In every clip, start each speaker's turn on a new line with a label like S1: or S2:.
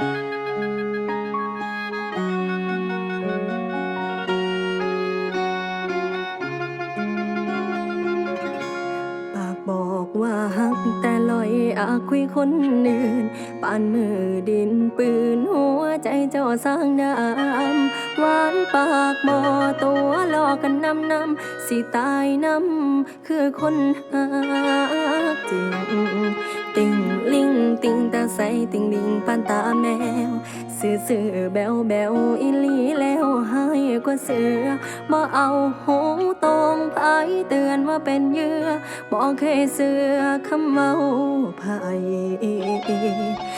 S1: ปากบอกว่าหักแต่ลอยอาคุยคนอื่นปานมือดินปืนหั ใจเจ้าสร้างน้ำหวานปากบอตัวหลอกกันนำนำสิตายน้ำคือคนหักจริงติงลิงติงตาใสติงลิงปานตาแมวสื่อสื่อแบวแบวอีลีแล้วให้กว่าเสือบ่เอาหูตรงไผเตือนว่าเป็นเยื่อบ่เคยเสือคำเมาไผจนมาเห็นกับ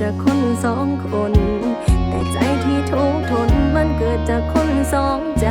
S1: จากคนสองคน แต่ใจที่ทุกทนมันเกิดจากคนสองใจ